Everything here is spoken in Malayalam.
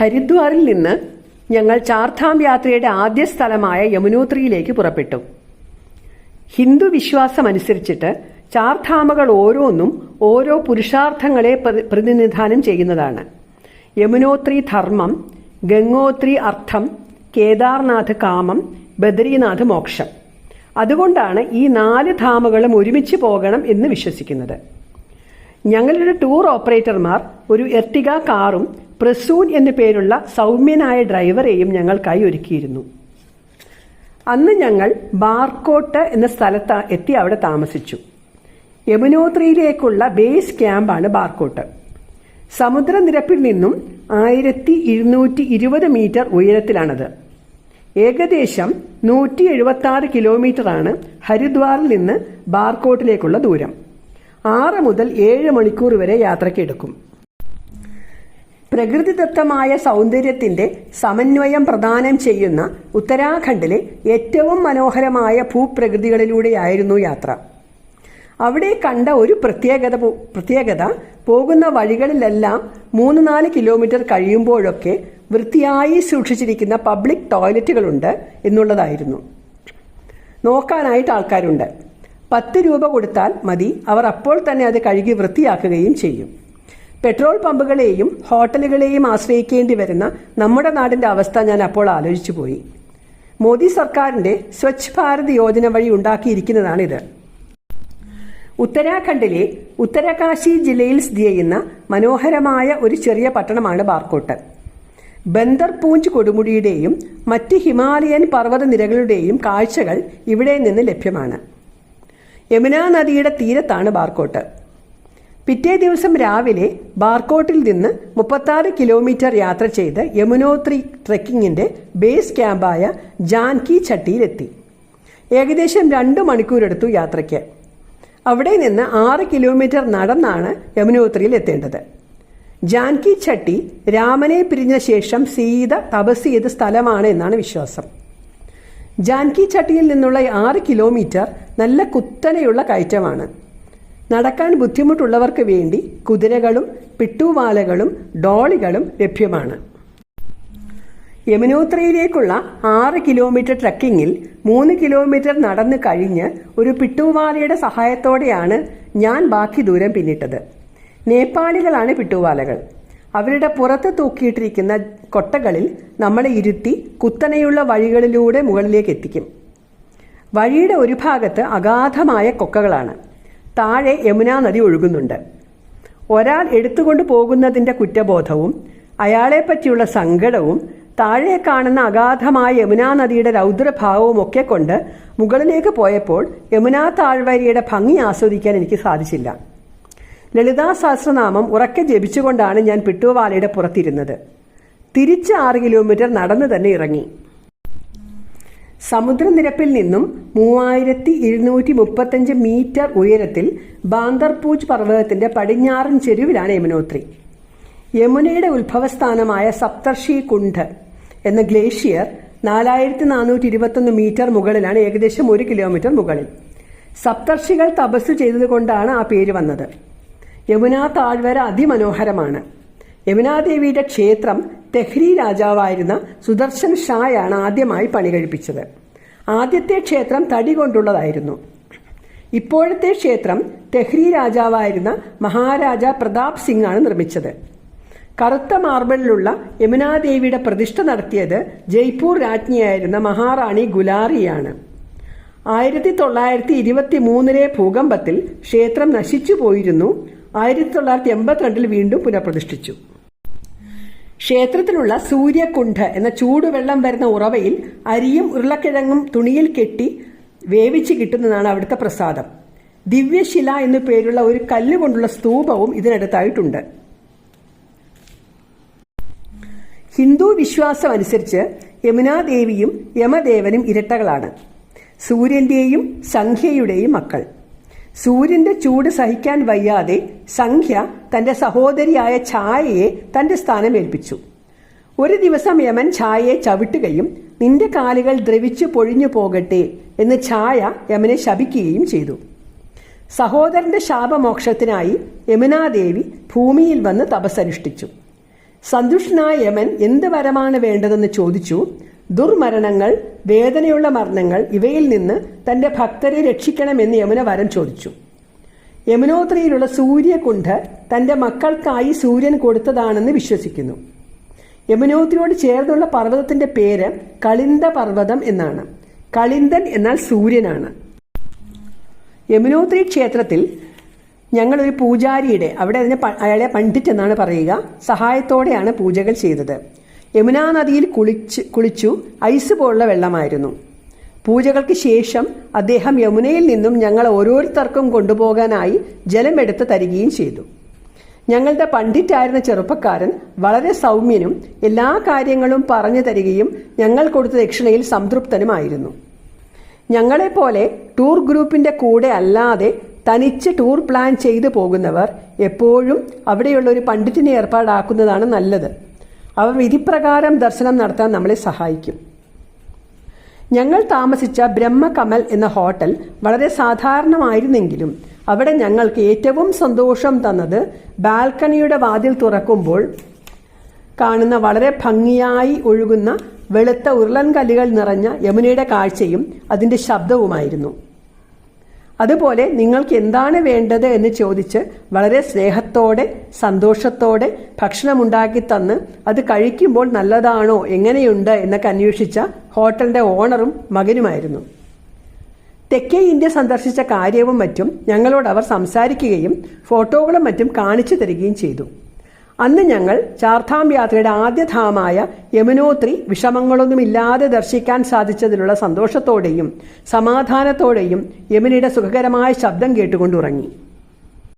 ഹരിദ്വാറിൽ നിന്ന് ഞങ്ങൾ ചാർധാം യാത്രയുടെ ആദ്യ സ്ഥലമായ യമുനോത്രിയിലേക്ക് പുറപ്പെട്ടു. ഹിന്ദു വിശ്വാസമനുസരിച്ചിട്ട് ചാർധാമകൾ ഓരോന്നും ഓരോ പുരുഷാർത്ഥങ്ങളെ പ്രതിനിധാനം ചെയ്യുന്നതാണ്. യമുനോത്രി ധർമ്മം ഗംഗോത്രി അർത്ഥം കേദാർനാഥ് കാമം ബദരീനാഥ് മോക്ഷം. അതുകൊണ്ടാണ് ഈ നാല് ധാമകളും ഒരുമിച്ച് പോകണം എന്ന് വിശ്വസിക്കുന്നത്. ഞങ്ങളുടെ ടൂർ ഓപ്പറേറ്റർമാർ ഒരു എർട്ടിക കാറും പ്രസൂൻ എന്നു പേരുള്ള സൗമ്യനായ ഡ്രൈവറെയും ഞങ്ങൾക്കായി ഒരുക്കിയിരുന്നു. അന്ന് ഞങ്ങൾ ബാർക്കോട്ട് എന്ന സ്ഥലത്ത് എത്തി അവിടെ താമസിച്ചു. യമുനോത്രിയിലേക്കുള്ള ബേസ് ക്യാമ്പാണ് ബാർക്കോട്ട് സമുദ്രനിരപ്പിൽ നിന്നും ആയിരത്തി ഇരുന്നൂറ്റി ഇരുപത് മീറ്റർ ഉയരത്തിലാണത്. ഏകദേശം നൂറ്റി എഴുപത്തി ആറ് കിലോമീറ്ററാണ് ഹരിദ്വാറിൽ നിന്ന് ബാർക്കോട്ടിലേക്കുള്ള ദൂരം. ആറ് മുതൽ ഏഴ് മണിക്കൂർ വരെ യാത്രയ്ക്കെടുക്കും പ്രകൃതിദത്തമായ സൗന്ദര്യത്തിന്റെ സമന്വയം പ്രദാനം ചെയ്യുന്ന ഉത്തരാഖണ്ഡിലെ ഏറ്റവും മനോഹരമായ ഭൂപ്രകൃതികളിലൂടെയായിരുന്നു യാത്ര. അവിടെ കണ്ട ഒരു പ്രത്യേകത പ്രത്യേകത പോകുന്ന വഴികളിലെല്ലാം മൂന്ന് നാല് കിലോമീറ്റർ കഴിയുമ്പോഴൊക്കെ വൃത്തിയായി സൂക്ഷിച്ചിരിക്കുന്ന പബ്ലിക് ടോയ്ലറ്റുകളുണ്ട് എന്നുള്ളതായിരുന്നു. നോക്കാനായിട്ട് ആൾക്കാരുണ്ട്. പത്ത് രൂപ കൊടുത്താൽ മതി. അവർ അപ്പോൾ തന്നെ അത് കഴുകി വൃത്തിയാക്കുകയും ചെയ്യും. പെട്രോൾ പമ്പുകളെയും ഹോട്ടലുകളെയും ആശ്രയിക്കേണ്ടി വരുന്ന നമ്മുടെ നാടിന്റെ അവസ്ഥ ഞാൻ അപ്പോൾ ആലോചിച്ചു പോയി. മോദി സർക്കാരിന്റെ സ്വച്ഛ് ഭാരത് യോജന വഴി ഉണ്ടാക്കിയിരിക്കുന്നതാണിത്. ഉത്തരാഖണ്ഡിലെ ഉത്തരകാശി ജില്ലയിൽ സ്ഥിതി ചെയ്യുന്ന മനോഹരമായ ഒരു ചെറിയ പട്ടണമാണ് ബാർക്കോട്ട്. ബന്ദർപൂഞ്ച് കൊടുമുടിയുടെയും മറ്റ് ഹിമാലയൻ പർവതനിരകളുടെയും കാഴ്ചകൾ ഇവിടെ നിന്ന് ലഭ്യമാണ്. യമുനാ നദിയുടെ തീരത്താണ് ബാർക്കോട്ട്. പിറ്റേ ദിവസം രാവിലെ ബാർക്കോട്ടിൽ നിന്ന് മുപ്പത്താറ് കിലോമീറ്റർ യാത്ര ചെയ്ത് യമുനോത്രി ട്രെക്കിങ്ങിന്റെ ബേസ് ക്യാമ്പായ ജാൻകി ചട്ടിയിലെത്തി. ഏകദേശം രണ്ട് മണിക്കൂറെടുത്തു യാത്രയ്ക്ക്. അവിടെ നിന്ന് ആറ് കിലോമീറ്റർ നടന്നാണ് യമുനോത്രിയിൽ എത്തേണ്ടത്. ജാൻകി ചട്ടി രാമനെ പിരിഞ്ഞ ശേഷം സീത തപസ് ചെയ്ത സ്ഥലമാണ് എന്നാണ് വിശ്വാസം. ജാൻകി ചട്ടിയിൽ നിന്നുള്ള ആറ് കിലോമീറ്റർ നല്ല കുത്തനെയുള്ള കയറ്റമാണ്. നടക്കാൻ ബുദ്ധിമുട്ടുള്ളവർക്ക് വേണ്ടി കുതിരകളും പിട്ടുവാലകളും ഡോളികളും ലഭ്യമാണ്. യമുനോത്രയിലേക്കുള്ള ആറ് കിലോമീറ്റർ ട്രക്കിങ്ങിൽ മൂന്ന് കിലോമീറ്റർ നടന്നു കഴിഞ്ഞ് ഒരു പിട്ടുവാലയുടെ സഹായത്തോടെയാണ് ഞാൻ ബാക്കി ദൂരം പിന്നിട്ടത്. നേപ്പാളികളാണ് പിട്ടുവാലകൾ അവരുടെ പുറത്ത് തൂക്കിയിട്ടിരിക്കുന്ന കൊട്ടകളിൽ നമ്മളെ ഇരുത്തി കുത്തനെയുള്ള വഴികളിലൂടെ മുകളിലേക്ക് എത്തിക്കും. വഴിയുടെ ഒരു ഭാഗത്ത് അഗാധമായ കൊക്കകളാണ്. താഴെ യമുനാ നദി ഒഴുകുന്നുണ്ട്. ഒരാൾ എടുത്തുകൊണ്ട് പോകുന്നതിന്റെ കുറ്റബോധവും അയാളെപ്പറ്റിയുള്ള സങ്കടവും താഴെ കാണുന്ന അഗാധമായ യമുനാ നദിയുടെ രൗദ്രഭാവവും ഒക്കെ കൊണ്ട് മുകളിലേക്ക് പോയപ്പോൾ യമുനാ താഴ്വരയുടെ ഭംഗി ആസ്വദിക്കാൻ എനിക്ക് സാധിച്ചില്ല. ലളിതാ സഹസ്രനാമം ഉറക്കെ ജപിച്ചുകൊണ്ടാണ് ഞാൻ പിട്ടുവാലയുടെ പുറത്തിരുന്നത്. തിരിച്ച് ആറ് കിലോമീറ്റർ നടന്നു തന്നെ ഇറങ്ങി. സമുദ്രനിരപ്പിൽ നിന്നും മൂവായിരത്തി ഇരുന്നൂറ്റി മുപ്പത്തഞ്ച് മീറ്റർ ഉയരത്തിൽ ബാന്ദർപൂജ് പർവതത്തിന്റെ പടിഞ്ഞാറൻ ചെരുവിലാണ് യമുനോത്രി. യമുനയുടെ ഉത്ഭവസ്ഥാനമായ സപ്തർഷി കുണ്ഡ് എന്ന ഗ്ലേഷ്യർ നാലായിരത്തി നാനൂറ്റി ഇരുപത്തൊന്ന് മീറ്റർ മുകളിലാണ് ഏകദേശം ഒരു കിലോമീറ്റർ മുകളിൽ. സപ്തർഷികൾ തപസ് ചെയ്തതുകൊണ്ടാണ് ആ പേര് വന്നത്. യമുനാ താഴ്വര അതിമനോഹരമാണ്. യമുനാദേവിയുടെ ക്ഷേത്രം തെഹ്രി രാജാവായിരുന്ന സുദർശൻ ഷായാണ് ആദ്യമായി പണി കഴിപ്പിച്ചത്. ആദ്യത്തെ ക്ഷേത്രം തടി കൊണ്ടുള്ളതായിരുന്നു. ഇപ്പോഴത്തെ ക്ഷേത്രം തെഹ്രി രാജാവായിരുന്ന മഹാരാജ പ്രതാപ് സിംഗ് ആണ് നിർമ്മിച്ചത്. കറുത്ത മാർബിളിലുള്ള യമുനാദേവിയുടെ പ്രതിഷ്ഠ നടത്തിയത് ജയ്പൂർ രാജ്ഞിയായിരുന്ന മഹാറാണി ഗുലാറിയാണ്. ആയിരത്തി തൊള്ളായിരത്തി ഇരുപത്തി മൂന്നിലെ ഭൂകമ്പത്തിൽ ക്ഷേത്രം നശിച്ചു പോയിരുന്നു. ആയിരത്തി തൊള്ളായിരത്തി എൺപത്തിരണ്ടിൽ വീണ്ടും പുനഃപ്രതിഷ്ഠിച്ചു. ക്ഷേത്രത്തിലുള്ള സൂര്യകുണ്ഠ എന്ന ചൂടുവെള്ളം വരുന്ന ഉറവയിൽ അരിയും ഉരുളക്കിഴങ്ങും തുണിയിൽ കെട്ടി വേവിച്ച് കിട്ടുന്നതാണ് അവിടുത്തെ പ്രസാദം. ദിവ്യശില എന്നു പേരുള്ള ഒരു കല്ലുകൊണ്ടുള്ള സ്തൂപവും ഇതിനടുത്തായിട്ടുണ്ട്. ഹിന്ദു വിശ്വാസം അനുസരിച്ച് യമുനാദേവിയും യമദേവനും ഇരട്ടകളാണ്. സൂര്യന്റെയും സംഖ്യയുടെയും മക്കൾ. സൂര്യന്റെ ചൂട് സഹിക്കാൻ വയ്യാതെ സംഖ്യ തന്റെ സഹോദരിയായ ഛായയെ തന്റെ സ്ഥാനം ഏൽപ്പിച്ചു ഒരു ദിവസം യമൻ ഛായയെ ചവിട്ടുകയും നിന്റെ കാലുകൾ ദ്രവിച്ചു പൊഴിഞ്ഞു പോകട്ടെ എന്ന് ഛായ യമനെ ശപിക്കുകയും ചെയ്തു. സഹോദരന്റെ ശാപമോക്ഷത്തിനായി യമുനാദേവി ഭൂമിയിൽ വന്ന് തപസ്സനുഷ്ഠിച്ചു. സന്തുഷ്ടനായ യമൻ എന്ത് വരമാണ് വേണ്ടതെന്ന് ചോദിച്ചു ദുർമരണങ്ങൾ വേദനയുള്ള മരണങ്ങൾ ഇവയിൽ നിന്ന് തന്റെ ഭക്തരെ രക്ഷിക്കണമെന്ന് യമുന വരം ചോദിച്ചു. യമുനോത്രിയിലുള്ള സൂര്യകുണ്ഠ് തന്റെ മക്കൾക്കായി സൂര്യൻ കൊടുത്തതാണെന്ന് വിശ്വസിക്കുന്നു. യമുനോത്രിയോട് ചേർന്നുള്ള പർവതത്തിന്റെ പേര് കളിന്ത പർവതം എന്നാണ്. കളിന്തൻ എന്നാൽ സൂര്യനാണ്. യമുനോത്രി ക്ഷേത്രത്തിൽ ഞങ്ങളൊരു പൂജാരിയുടെ അവിടെ അതിനെ അയാളെ പണ്ഡിറ്റ് എന്നാണ് പറയുക സഹായത്തോടെയാണ് പൂജകൾ ചെയ്തത്. യമുനാ നദിയിൽ കുളിച്ച് കുളിച്ചു ഐസ് പോലുള്ള വെള്ളമായിരുന്നു. പൂജകൾക്ക് ശേഷം അദ്ദേഹം യമുനയിൽ നിന്നും ഞങ്ങൾ ഓരോരുത്തർക്കും കൊണ്ടുപോകാനായി ജലമെടുത്ത് തരികയും ചെയ്തു. ഞങ്ങളുടെ പണ്ഡിറ്റായിരുന്ന ചെറുപ്പക്കാരൻ വളരെ സൗമ്യനും എല്ലാ കാര്യങ്ങളും പറഞ്ഞു തരികയും ഞങ്ങൾ കൊടുത്ത ദക്ഷിണയിൽ സംതൃപ്തനുമായിരുന്നു. ഞങ്ങളെപ്പോലെ ടൂർ ഗ്രൂപ്പിന്റെ കൂടെ അല്ലാതെ തനിച്ച് ടൂർ പ്ലാൻ ചെയ്തു പോകുന്നവർ എപ്പോഴും അവിടെയുള്ള ഒരു പണ്ഡിറ്റിനെ ഏർപ്പാടാക്കുന്നതാണ് നല്ലത്. അവർ വിധിപ്രകാരം ദർശനം നടത്താൻ നമ്മളെ സഹായിക്കും. ഞങ്ങൾ താമസിച്ച ബ്രഹ്മകമൽ എന്ന ഹോട്ടൽ വളരെ സാധാരണമായിരുന്നെങ്കിലും അവിടെ ഞങ്ങൾക്ക് ഏറ്റവും സന്തോഷം തന്നത് ബാൽക്കണിയുടെ വാതിൽ തുറക്കുമ്പോൾ കാണുന്ന വളരെ ഭംഗിയായി ഒഴുകുന്ന വെളുത്ത ഉരുളൻകല്ലുകൾ നിറഞ്ഞ യമുനയുടെ കാഴ്ചയും അതിന്റെ ശബ്ദവുമായിരുന്നു. അതുപോലെ നിങ്ങൾക്ക് എന്താണ് വേണ്ടത് എന്ന് ചോദിച്ച് വളരെ സ്നേഹത്തോടെ സന്തോഷത്തോടെ ഭക്ഷണമുണ്ടാക്കി തന്ന് അത് കഴിക്കുമ്പോൾ നല്ലതാണോ എങ്ങനെയുണ്ട് എന്നൊക്കെ അന്വേഷിച്ച ഹോട്ടലിന്റെ ഓണറും മകനുമായിരുന്നു. തെക്കേ ഇന്ത്യ സന്ദർശിച്ച കാര്യവും മറ്റും ഞങ്ങളോട് അവർ സംസാരിക്കുകയും ഫോട്ടോകളും മറ്റും കാണിച്ചു തരികയും ചെയ്തു. അന്ന് ഞങ്ങൾ ചാർധാം യാത്രയുടെ ആദ്യ ധാമായ യമുനോത്രി വിഷമങ്ങളൊന്നുമില്ലാതെ ദർശിക്കാൻ സാധിച്ചതിലുള്ള സന്തോഷത്തോടെയും സമാധാനത്തോടെയും യമുനയുടെ സുഖകരമായ ശബ്ദം കേട്ടുകൊണ്ടുറങ്ങി.